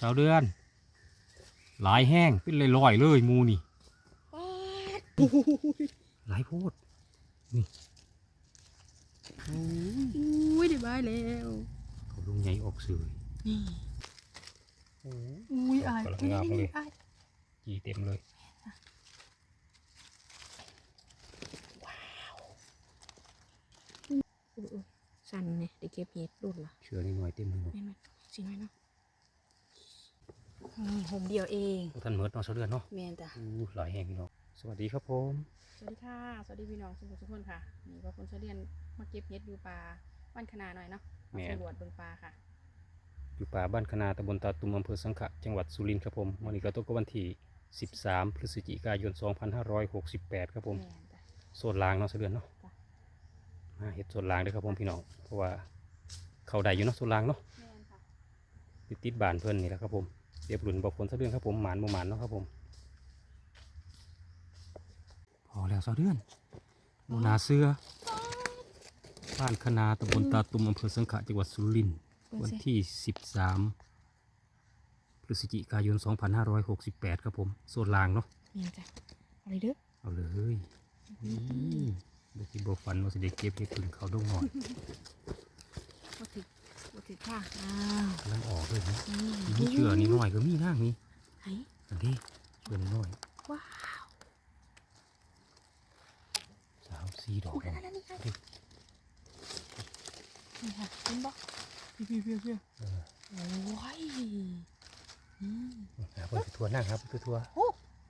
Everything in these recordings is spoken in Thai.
สาวเดือน หลายแห้งเป็นลอยๆเลยหมูนี่หลายโพดนี่โอ้ยอุ้ยได้บายแล้วเขาลงใหญ่ออกเสื่อยนี่โอ้ยอุ้ยอายกำลังงามเลยอายจีเต็มเลยอุ้ยอุ้ยสั่นเนี่ยได้เก็บเห็ดรุ่นละเชื่อนิดหน่อยเต็มเลยเนาะแม่นไหมสิไหมเนาะนี่ ห่มเดียวเองพวกท่านเมิดเนาะสาวเดือนเนาะแม่นจ้ะอู้หลายแห้งพี่น้องสวัสดีครับผมสวัสดีค่ะ สวัสดีพี่น้องทุกคนทุกคนค่ะ นี่ก็คนเสลียนมาเก็บเห็ดอยู่ป่าบ้านขนาหน่อยเนาะมาสำรวจเบิ่งปลาค่ะ อยู่ป่าบ้านคณาตำบลตาตุมอำเภอสังขะจังหวัดสุรินทร์ครับผมวันนี้ก็ตกกับวันที่13 พฤศจิกายน 2568 ครับผมแม่นจ้ะโซนลางเนาะเสาวเดือนเนาะจ้ะมาเห็ดโซนลางเด้วยครับผมพี่น้องเพราะว่าเขาได้อยู่เนาะโซนลางเนาะแม่นค่ะติดติดบานเพิ่นนี่แหละครับผม เรียบหลุนบอกฝนเสาวเดือนครับผมหมานบ่หมานเนาะครับผมพอแล้วเสาวเดือนโมนาเสื้อบ้านคณาตำบลตาตุมอำเภอสังขะจังหวัดสุรินทร์เบิ่งวันสิที่ 13 พฤศจิกายน 2568 ครับผมโซนลางเนาะแม่นจ้ะเอาเลยเด้อเอาเลยนี่บกิบฟันว่าสิเด็กเก็บเห็ดถึงเขาดงหน่อยบ่ถึก บ่ถึกค่ะอ้าวกำลังออกเลยนะนี่นี่เชื่อนี่น้อยก็มีนั่งนี่ไหนอันนี้เชื่อนี่น้อยว้าวสาวสีดอกอุ้ยแล้วนั่นนี่ค่ะดินี่ค่ะเห็นบ่พี่พี่พี่พี่เออโอ้ยอืมหาเพิ่นไปทัวร์นั่งครับไปทัวร์โอ้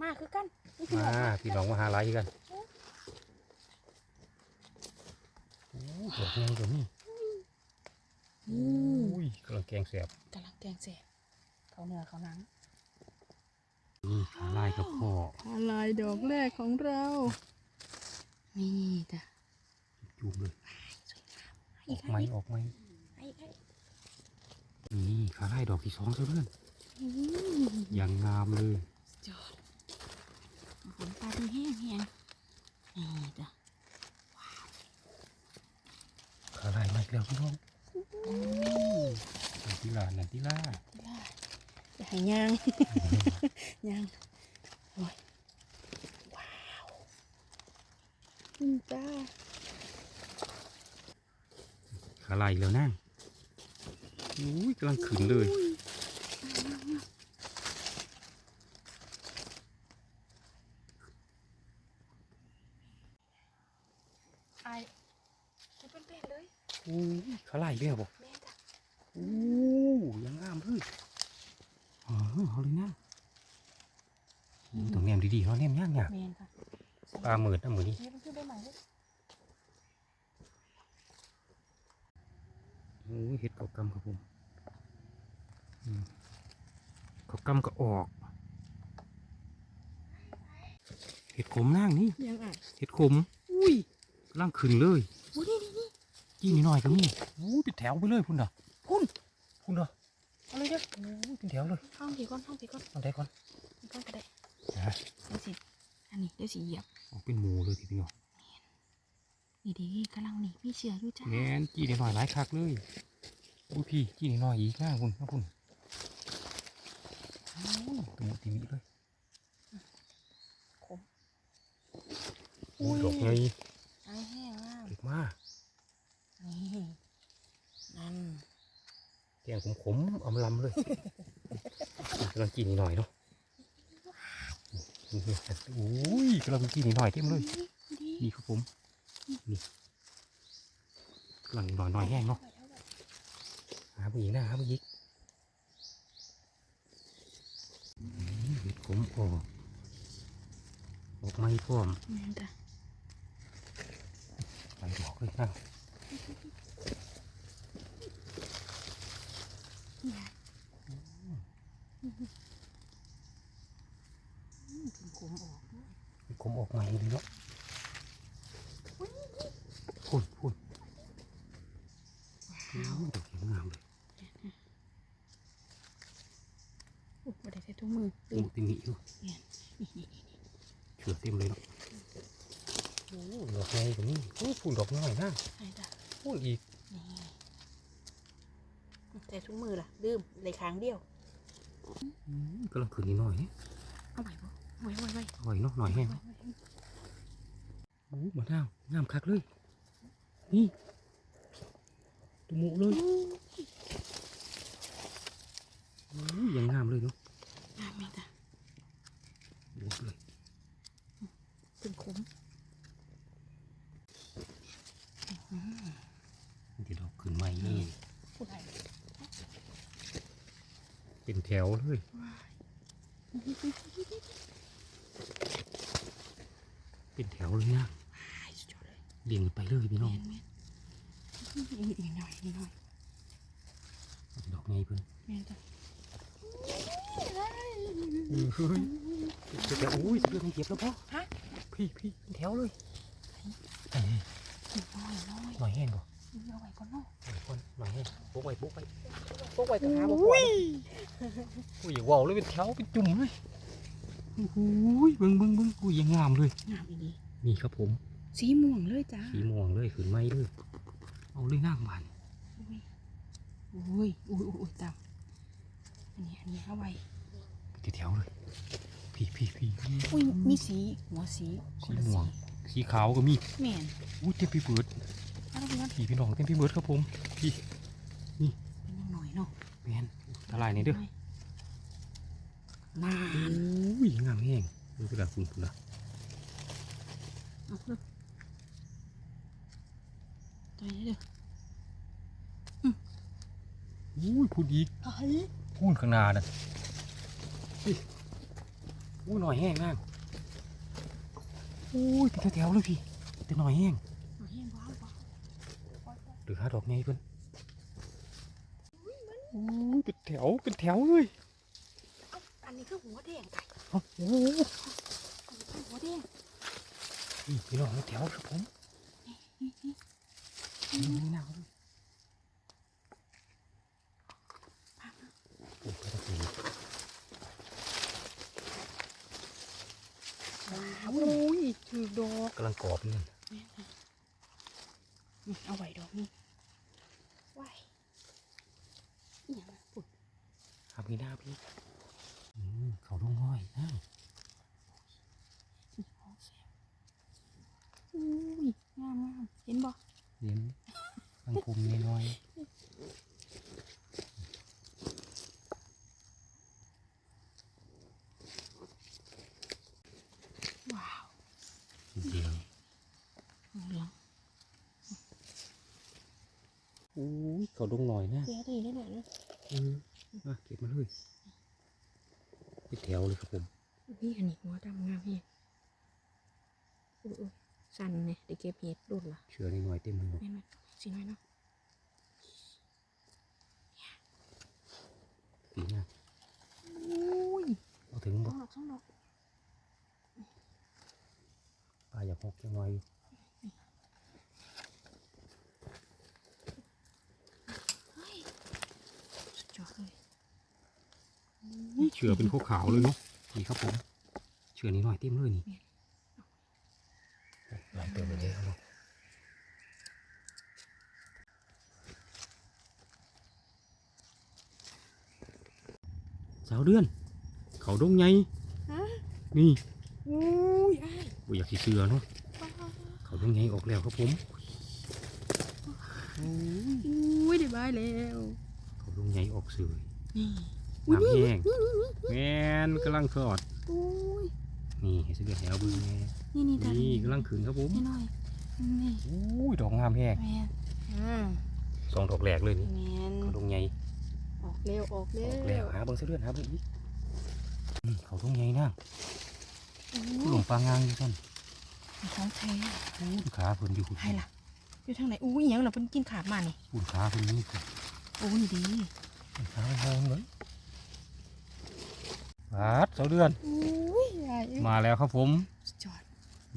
มาคือกันนี่คือมาดอกพี่น้องมาหาหลายกันโอ้ดอกยังก็มี อืมอุ้ยกำลังแกงแสบกำลังแกงแสบเขาเนื้อเขาหนังนี่ขาลายกับพ่ออะไรดอกแรกของเรา นี่จ้ะจูบเลยออีอกกค่ะไหมออกไหมไอ้ไอ้นี่ขาลายดอกที่สองเท่านั้นอืมยังงามเลยจอดผลปลาที่แห้งแห้งนี่จ้ะขาลายมาอีกแล้วพี่น้อง นันทิลานันทิลาที่ล่าอย่าให้ย่างย่างโอ้ยว้าวอืมจ้าขาลายอีกแล้วนั่งอุ้ยกำลังขึ้นเลย ไอ้กูเป็นเป็นเลย อู้ยขาลายอีกแล้วบอกแม่จ้ะอู้ยังงามเลยอ๋อเอาเลยนะอู้ต้องแนมดีๆเขาแนมยากเนี่ยแม่นค่ะปลาหมืดนะมือนี้นี่มันคือใบใหม่เลยอู้ยเห็ดเขากำครับผมอืมเขากำก็ออก เห็ดขมนั่งนี่ยังอะเห็ดขม อุ้ยล่างขึ้นเลยโอ้นี่นี่ นี่กี้นิดหน่อยก็มีอู้เป็นแถวไปเลยพุ่นอะพุ่นพุ่นอะเอาเลยเด้ออู้เป็นแถวเลยห้องผีก่อนห้องผีก่อนเอาได้ก่อนผีก่อนก็ได้นะเดี๋ยวสิอันนี้เดี๋ยวสิเหยียบออกเป็นหมูเลยทีเดียวนี่ดีกำลังนี่มีเชือกอยู่จ้าแม่นกี้นิดหน่อยหลายคักเลยอู้พี่กี้นิดหน่อยอีกหน้าพุ่นนะพุ่นอู้ตัวหมดทีนี้เลยขมอู้ดอกไง ไอ้แห้งมาก เด็กมาก นี่นั่น แกงขมๆอำลำเลยกำลังกินนิดหน่อยเนาะอุ้ยกำลังกินนิดหน่อยเต็มเลยดีนี่ครับผมนี่กำลังหน่อยหน่อยแห้งเนาะหาผู้หญิงนะหาผู้หญิงนี่เห็ดขมออกออกไม้พร้อมแม่นจ้ะไปดอกเลยนะ อืม ขมออกขมออกใหม่เลยเนาะพุ่นพุ่นว้าดอกงามเลยโอ้ไม่ได้ใส่ถุงมือโอ้ติมิอยู่นี่นี่นี่เชือเต็มเลยเนาะโอ้ดอกไงตรงนี้พุ่นดอกน้อยนะไอ้จ้ะพุ่นอีก นี่ใส่ถุงมือ ล่ะลืมเลยค้างเดียวอืมกำลังขึ้นนิดหน่อยนี่เอาไว้บ่ไว้ไว้ไว้อร่อยเนาะหน่อยแห้งไว้ไว้โอ้มะนาวงามคักเลย นี่ตุ่มุเลยโอ้ยยังงามเลยเนาะอะแม่จ้ะบวกเลย ถึงขม มันจะดอกขึ้นใหม่นี่ ผู้ใด เป็นแถ วเลยเป็นแถวเลยนะดยอดเลยเรียงกันไปเลยพี่น้องอีกนิดหน่อยนิดหน่อยดอกไงเพิ่นแม่นจ้ะเฮ้ยเดี๋ยวโอ้ยเรื่องเก็บแล้วพ่อฮะพี่พี่เป็นแถวเลยเอ้ยนิดหน่อยน้อยหน่อยแห้งก่อน เอาไว้ก่อนเนาะหน่อยคนหน่อยแห้งปุ๊กไว้ปุ๊กไว้พวกไว้ก็หาบ่พออุ้ยอย่าว่าวเลยเป็นแถวเป็นจุ่มเลยโอ้โหเบิ้งเบิ้งเบิ้งอุ้ยยังงามเลยงามอีดีนี่ครับผม สีม่วงเลยจ้าสีม่วงเลยขึ้นไม้เลยเอาเลยนางบานอุ้ยอุ้ยอุ้ยอุ้ยตามอันนี้อันนี้เอาไว้เป็นแถวเลยพี่พี่พี่อุ้ยมีสีหัวสีคนละสีม่สีวงสีขาวก็มีแม่นอุ้ยเต็มพี่เบิร์ด เอาไปก่อนพี่พี่น้องเต็มพี่เบิร์ดครับผมพี่เป็นยังหน่อยเนาะแมนทลายนี่เด้อน่าอุ้ยงามแห้งดูกระดาษคุณคุณนะเอาเด้อตัวนี้เด้ออุ้ยพูดอีกไอ้พูดข้างหน้าน่ะพี่อุ้ยหน่อยแห้งนางอุ้ยเป็นแถวๆเลยพี่แต่หน่อยแห้งเอาแห้งว้าวว้าว หรือหาดอกไงเพิ่นอุ้ยเป็นแถวเป็นแถวเลยเอาอันนี้คือหัวแดงไก่โอ้โหอันนี้คือหัวแดงนี่พี่น้องเป็นแถวครับผมนี่นี่นี่น่าเลยโอ้ยกระดาษนี่ว้าวอุ้ยถือดอกกำลังกรอบเลยนี่เอาไว้ดอกนี่ไว้อีหยังอะปุ่น ครับ พี่หน้าพี่อืมเขาลงง่อยนะนี่ของแซ่บอุ้ยงามงามเห็นบ่เลี้ยงบางภูมิน้อยว้าวๆเดียวเหลืองอู้ยเขาลงหน่อยนะเสียดีได้เลยเลยอืม มาเก็บมาเลยเป็นแถวเลยครับผมนี่อันนี้หัวดำงามเฮียอุ้ยอุ้ยสั่นเนี่ยเดี๋ยวเก็บเห็ดดูดละเชื่อนิดหน่อยเต็มเลยแม่นไหมสิน้อยเนาะปีหน้าอุ้ยเอาถึงสบ่องดอกสองดอกปลาอยากหกจังหน่อย เฮ้ยสุดยอดเลย เชื่อเป็นขาวๆเลยเนาะนี่ครับผมเชื่อนิดหน่อยเต็มเลยนี่หลายเติมไปเลยครับผมสาวเดือน เขาดงไงฮะนี่อุ้ยอ้ายบ่อยากสิเสือเนาะป้าเขาดงไงออกแล้วครับผมอุ้ยได้บายแล้ว เขาดงไงออกเสือ นี่น้ำแห้งแมนกำลังทอดอุ้ยนี่ให้เสือแถวเบึงแม่นี่นี่ตานี่กำลังขึ้นครับผมนี่หน่อยนี่อุ้ยดอกงามแห้งแมนอ่าสองดอกแหลกเลยนี่แมนเขาดงไงออกเร็วออกเร็อวอกแล้วหาเบิ่งเสือเดือนหาเบิ่งอีกอืมเขาดงไงนะโอ้ผู้หลงปลางางอยู่ท่านยของแท้อู้ขาเพิ่นอยู่คุณให้ล่ะอยู่ทางไหนอุ้ยอิหยังเราเพิ่นกินขาบมานี่อุ่นขาเพิ่นนี่คุณโอ้ยดีขาหอมเลย บาดเสาเดือน อุ้ยใหญ่มาแล้วครับผมสุดยอด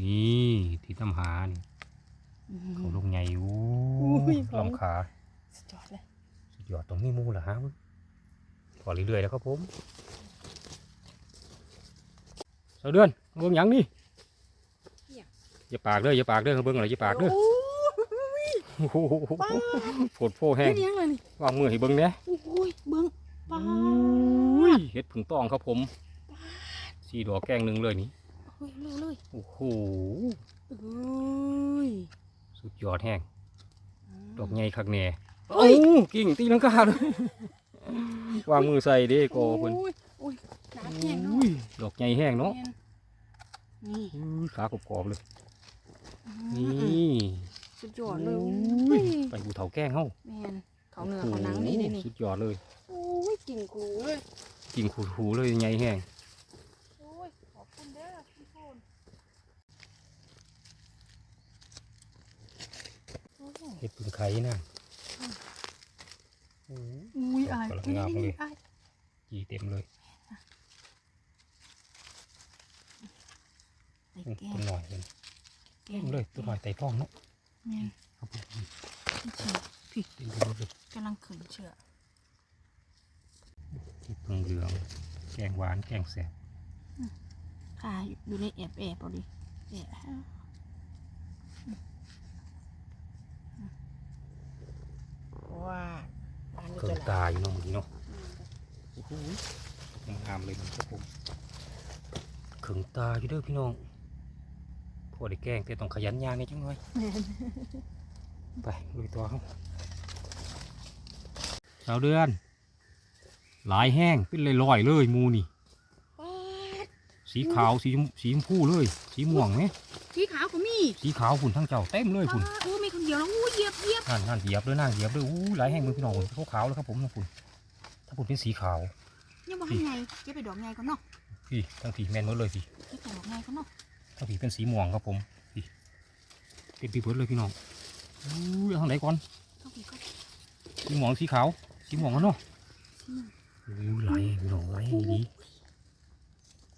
นี่ที่ตำหานี่อืมเขาดงไงอู้อุ้ยของลำขาสุดยอดเลยสุดยอดตรงนี้มูเหรอฮะมึงถอดเรื่อยๆแล้วครับผมเสาเดือนเบิ่งหยังนี่อย่าปากเด้ออย่าปากเด้อเบิ่งอะไรอย่าปากเด้อโอ้ยโอ้โหโผดโพแห้เฮ็งดอิหยังเลยนี่วางมือให้เบิ่งเนี่ยโอ้ยเบิ่งป้า อุ้ยยเห็ดผึ่งตองครับผมสีดอกแกงหนึ่งเลยนี่เฮ้ยเร็วเลยโอ้โหเอ้ยสุดยอดแห้งดอกใหญ่คักแน่โอ้ยเอ้ากิ่งตีลังกาเลยวางมือใส่เด้โกเพิ่นโอ้ยโอ้ยหนาแข็งเนาะอุ้ยดอกใหญ่แห้งเนาะแม่นี่อุ้ยขากรอบๆเลยอืนีม่สุดยอดเลยอุ้ยไปบูเถาแกงเฮาแมนเขาเนื้อเขาหนังนี่นี่นี่สุดยอดเลยโอ้ยกิ่งครูเลย กิ่งขูดๆเลยใหญ่แห้งโอ้ยขอบคุณเด้อพี่พูนโอ้ยเห็ดผึ่งไข่นะโอ้ยอุ้ยอายกำลังนี่งามนี่เลยนี่อายจีเต็มเลยใส่อืมแก้ต้วนหน่อยเลยแก้เต็มเลยต้นหน่อยไต่ฟองเนาะแม่นครับผมพี่เชื่อพี่เต็มไปหมดเลยกำลังขืนเชื่อ เห็ดผึ่งเหลือง แกงหวาน แกงแสบค่ะ อยู่ในแอบแอบเอาดิแอบว้าบานนี้เกิก็นละตาอยู่เนาะมือเนาะโอ้โหงามเลยมันครับผมเขิงตาอยู่เด้อพี่น้องพอได้แกงแต่ต้องขยันยางนี่จังหน่อยแม่นไปลุยตัวเขาชาวเดือน หลายแห้งเป็นลอยๆเลยหมูนี่ป๊าดสีขาวสีชมสีชมพูเลย สีม่วงไหมสีขาวก็มีสีขาวฝุ่นทั้งเจ้าเต็มเลยฝุ่นป๊าดโอ้มีคนเดียวแล้วอู้เหยียบเหยียบนั่นนั่นเหยียบเลยนั่งเหยียบเลยอู้หลายแห้งมือพี่น้องฝุ่นขาวๆเลยครับผมนะฝุ่นถ้าฝุ่นเป็นสีขาวยังบ่ให้ไงเก็บไปดอกไงก่อนเนาะพี่ทั้งผีแมนหมดเลยพี่เก็บไปดอกไงก่อนเนาะทั้งผีเป็นสีม่วงครับผมพี่เต็มพี่เบิดเลยพี่น้องอู้เอาทางไหนก่อนเท่าพี่ก็สีม่วงสีขาวสีม่วงกันเนาะ สีม่วงอู้หลายแห้งพี่น้องหลายแห้งดี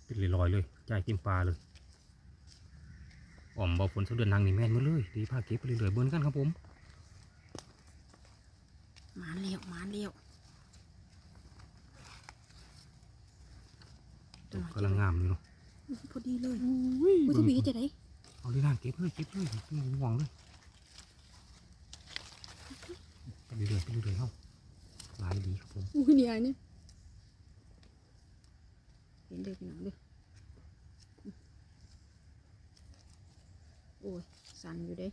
เป็นลอยๆเลยจ่ายเต็มปลาเลยอ่อมบ่ฝนสักเดือนนางนี่แม่นหมาเลยดีผ้าเก็บไปเรื่อยๆเบิ้นกันครับผมหมาเลี้ยวหมาเลี้ยวดอกกำลังงามเลยเนาะพอดีเลยอุ้ยอุ้ยจะบีจะได้เอาเลยนางเก็บเลยเก็บเลยเป็นห่วงเลยไปเรื่อยๆไปเรื่อยๆเฮาหลายดีครับผมอุ้ยนี่ไอ้เนี่ย เห็นเด็กหนังเด้อโอ้ย สั่นอยู่เด้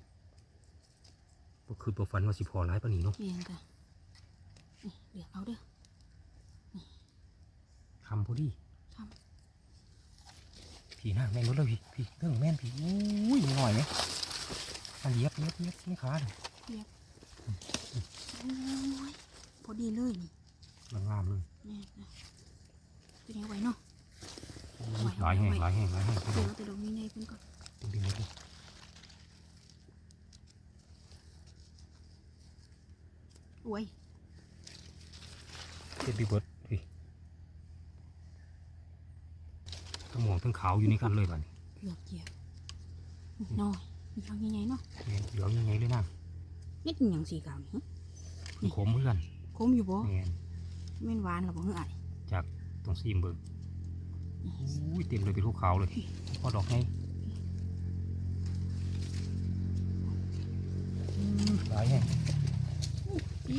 บ่คือบ่ฝันว่าสิพอหลายปานนี้เนาะเอียงจ้ะนี่เดี๋ยวเอาเด้อคำพอดีทพี่นางแม่นหมดเลยพี่พี่เรื่องแม่นพี่อุ้ยหน่อยไหมมาเหยียบเหยียบเหยียบไม่ขาดโอ้ยพอดีเลยนี่กำลังงามเลย แม่นะเป็นยังไงเนาะ อุ้ยหลายแห้งหลายแห้งหลายแห้งพี่น้เดี๋อยงวแต่ดอกนี้ไงเพิ่นก่อนเต็มไปหมดเลยโอ้ยเต็มไปเบิดพี่ทั้งหมวงทั้งขาวอยู่ในกันเลยบัดนี้เกือบเหยียบน้อยมีทางยังไงเนาะแม่นเหลืองยังไงเลยนางนี่เป็นหยังสีขาวนี่ฮะมันขมเพื่อนคมอยู่บ่แม่นแม่นหวานหรอบ่เฮ้ยอ้ายจากตรงซีมเบิร์ อุ้ยเต็มเลยเป็นทุกขาวเลยพอดอกไงหลายแห้ง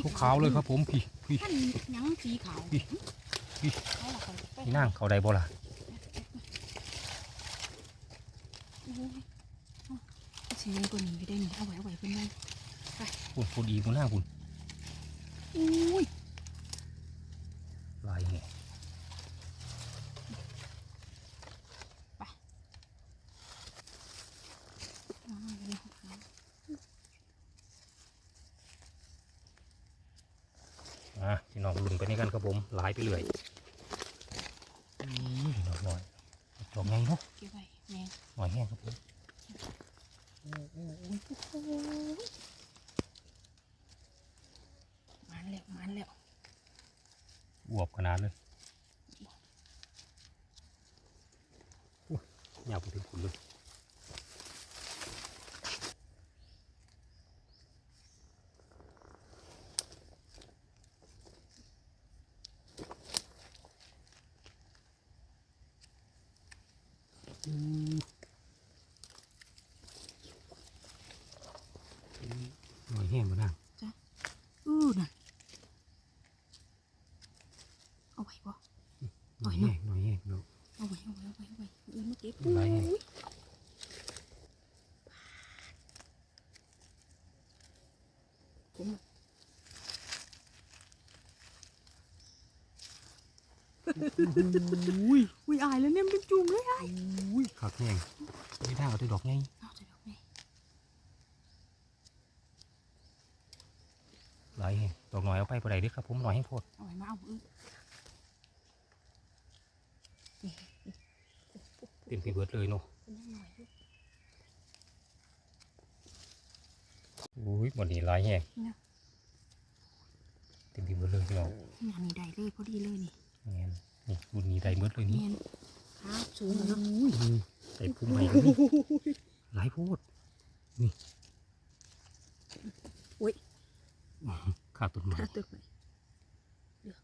ทุกขาวเลยครับผมพี่พี่ท่านยังสีขาวพี่พี่เอาล่ะไปไปนี่นั่งเขาได้บ่ล่ะโอ้ยสีแดงกว่านี้อยู่ได้หนี่เอาไว้เอาไว้เพิ่นไว้ปุ่นปุ่นอีกปุ่นหน้าปุ่นอุ้ย หลายแห้งอะพี่น้องลุ่นไปนี่กันครับผมหลายไปเรื่อยอุ้ยดอกหน่อยดอกไงเนาะเก็บไว้แมงหน่อยแห้งครับผมมันแล้วมันแล้วอวบขนาดเลยอุ๊ยยาวไปถึงขุนเลยอืมหน่อยแห้งมานั่ง อู้นั่นเอาไว้บ่ แห้งหน่อยแห้งเนาะ เอาไว้เอาไว้เอาไว้เอาไว้อื่นมาเก็บ หลายแห่ง อุ้ยผม อุ้ยอุ้ยอายแล้วเนี่ยมันเป็นจุ่มเลยอะอุ้ยขาแห้งไม่ได้เอาแต่ดอกไงเอาจะดอกไงหลายแห้งดอกหน่อยเอาไปบ่ได้เด้อครับผมหน่อยแห้งโพดเอาไว้มาเอาอื่นเต็มไปเบิดเลยเนาะเป็นยังหน่อยอยู่อุ้ยบ่นี้หลายแห้งนี่นะเต็มไปเบิดเลยพี่น้องงานนี้ได้เลยพอดีเลยนี่ แม่นนี่รุ่นนี้ได้เบิดเลยนี่เนียนครับสูงแล้วเนาะอุ้ยนี่ใส่พุ่มใหม่ก็มีหลายโพดนี่อุ้ยขาต้นไม้ถ้าตึกไหมเดี๋ยว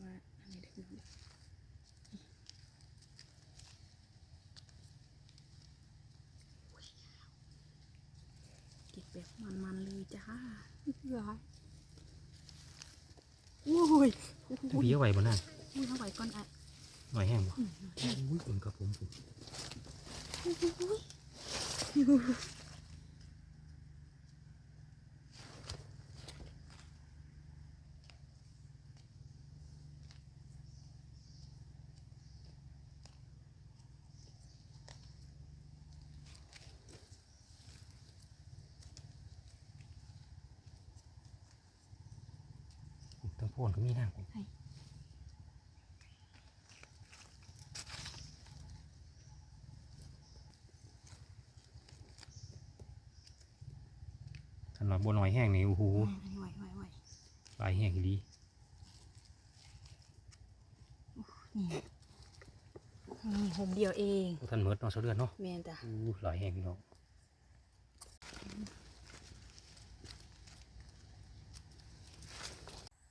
ว่าอันนี้ได้ไหมเก็บแบบมันๆเลยจ้าเฮ้ยโอ้ย โอ้ทั้งยปีเอาไว้บ่นั่นอุ้ยเอาไว้ก่อนอะหน่อยแห้งบ่อุ้ยเบิ่งครับผมผม ก็มีนางผมสำหรับบัวหน่อยแห้งนี่โอ้โหอันนี้ไหวไหวไหวหลายแห้งอีหลีนี่นี่ห่มเดียวเองบ่ท่านเมิดเนาะเสาเดือนเนาะแมนจ้ะอู้หลายแห้งพี่น้อง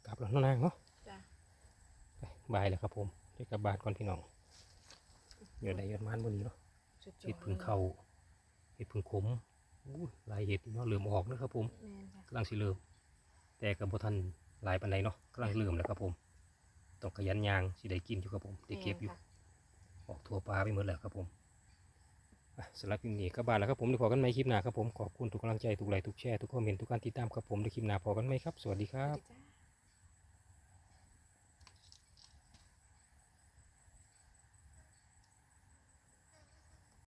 กลับ แล้วเนาะนางเนาะจ้ะบายแล้วครับผมเดี๋ยวกลับบ้านก่อนพี่น้องเดี๋ยวได้ยอดมานบนนี้เนาะสุดยอเห็ดดพึ่งเขาเห็ดพึ่งขมอู้หลายเห็ดเนาะเริ่มออกแล้วครับผมแมนจ้ะกำลังสิเริ่มแต่กับบ่ทันหลายปานใดเนาะกำลังเริ่มแล้วครับผมต้องขยันยางสิได้กินอยู่ครับผมได้เก็บอยู่ แม่นค่ะ ออกทั่วปลาไปหมดแล้วครับผมอะสำหรับคลิปนี้ก็บานแล้วครับผมเดี๋ยวพอกันใหม่คลิปหน้าครับผม ขอบคุณทุกกำลังใจ ทุกไลค์ทุกแชร์ ทุกคอมเมนต์ ทุกการติดตามครับผมในคลิปหน้าพอกันไหมครับ สวัสดีคสรัวัสบดีจ้า